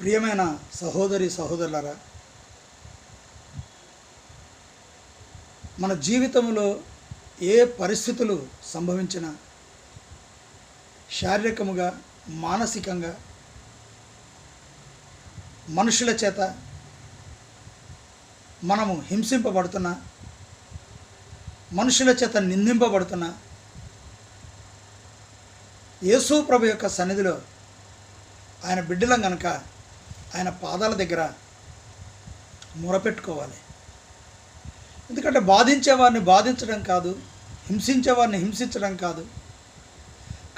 ప్రియమైన సహోదరి సహోదరులారా మన జీవితంలో ఏ పరిస్థితులు సంభవించినా శారీరకముగా మానసికంగా మనుషుల చేత మనము హింసింపబడుతున్నా మనుషుల చేత నిందింపబడుతున్నా యేసు ప్రభు యొక్క సన్నిధిలో ఆయన బిడ్డలం కనుక ఆయన పాదాల దగ్గర మొరపెట్టుకోవాలి ఎందుకంటే బాధించేవారిని బాధించడం కాదు హింసించేవారిని హింసించడం కాదు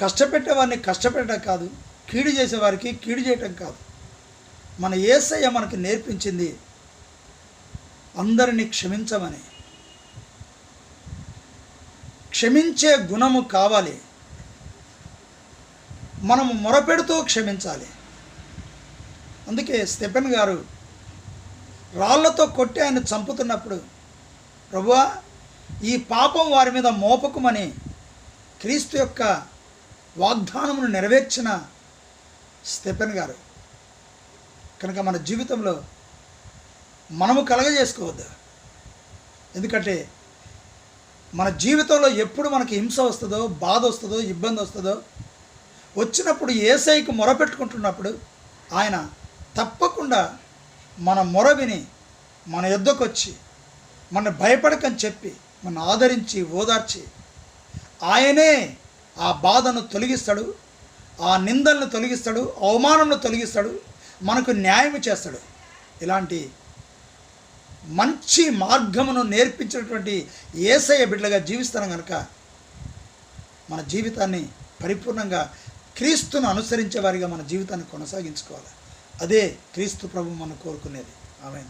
కష్టపెట్టేవారిని కష్టపెట్టడం కాదు కీడు చేసేవారికి కీడు చేయటం కాదు. మన ఏసయ్య మనకి నేర్పించింది అందరినీ క్షమించమని. క్షమించే గుణము కావాలి. మనము మొరపెడుతూ క్షమించాలి. అందుకే స్టెఫెన్ గారు రాళ్ళతో కొట్టి ఆయన చంపుతున్నప్పుడు ప్రభువా ఈ పాపం వారి మీద మోపకమని క్రీస్తు యొక్క వాగ్దానమును నెరవేర్చిన స్టెఫెన్ గారు. కనుక మన జీవితంలో మనము కలగజేసుకోవద్దు. ఎందుకంటే మన జీవితంలో ఎప్పుడు మనకి హింస వస్తుందో బాధ వస్తుందో ఇబ్బంది వస్తుందో వచ్చినప్పుడు ఏసైకి మొరపెట్టుకుంటున్నప్పుడు ఆయన తప్పకుండా మన మొర విని మన యుద్ధకు వచ్చి మన భయపడకని చెప్పి మన ఆదరించి ఓదార్చి ఆయనే ఆ బాధను తొలగిస్తాడు ఆ నిందలను తొలగిస్తాడు అవమానంను తొలగిస్తాడు మనకు న్యాయం చేస్తాడు. ఇలాంటి మంచి మార్గమును నేర్పించినటువంటి ఏసయ్య బిడ్డలుగా జీవిస్తాను కనుక మన జీవితాన్ని పరిపూర్ణంగా క్రీస్తును అనుసరించే వారిగా మన జీవితాన్ని కొనసాగించుకోవాలి. అదే క్రీస్తు ప్రభు మనం కోరుకునేది. ఆమె